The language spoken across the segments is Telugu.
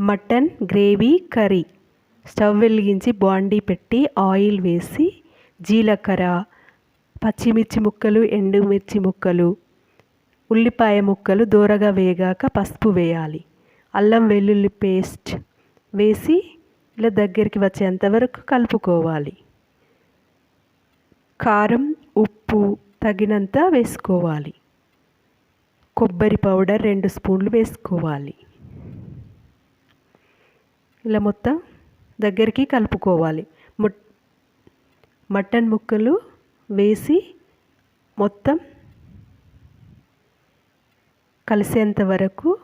Mutton gravy curry. స్టవ్ వెలిగించి బాండీ పెట్టి ఆయిల్ వేసి జీలకర్ర పచ్చిమిర్చి ముక్కలు ఎండుమిర్చి ముక్కలు ఉల్లిపాయ ముక్కలు దూరగా వేగాక పసుపు వేయాలి. అల్లం వెల్లుల్లి పేస్ట్ వేసి ఇలా దగ్గరికి వచ్చేంత వరకు కలుపుకోవాలి. కారం ఉప్పు తగినంత వేసుకోవాలి. కొబ్బరి పౌడర్ రెండు స్పూన్లు వేసుకోవాలి. ఇలా మొత్తం దగ్గరికి కలుపుకోవాలి. మటన్ ముక్కలు వేసి మొత్తం కలిసేంత వరకు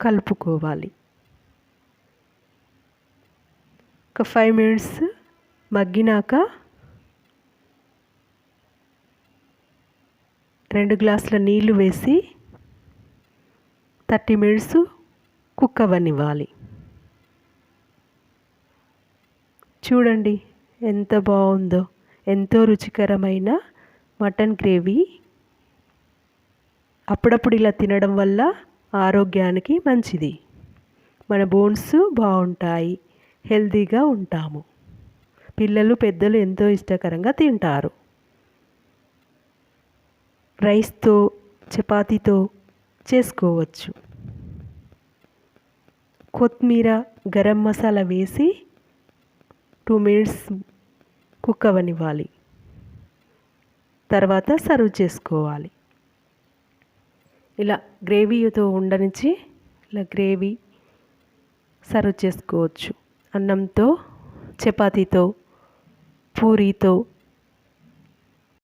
కలుపుకోవాలి. ఒక ఫైవ్ మినిట్స్ మగ్గినాక రెండు గ్లాసుల నీళ్ళు వేసి థర్టీ మినిట్స్ కుక్ అవ్వనివ్వాలి చూడండి ఎంత బాగుందో ఎంతో రుచికరమైన మటన్ గ్రేవీ. అప్పుడప్పుడు ఇలా తినడం వల్ల ఆరోగ్యానికి మంచిది. మన బోన్స్ బాగుంటాయి హెల్తీగా ఉంటాము. పిల్లలు పెద్దలు ఎంతో ఇష్టకరంగా తింటారు. రైస్తో చపాతీతో చేసుకోవచ్చు. కొత్తిమీర గరం మసాలా వేసి టూ మినిట్స్ కుక్ అవ్వనివ్వాలి తర్వాత సర్వ్ చేసుకోవాలి. ఇలా గ్రేవీతో ఉండనిచ్చి ఇలా గ్రేవీ సర్వ్ చేసుకోవచ్చు. అన్నంతో చపాతీతో పూరీతో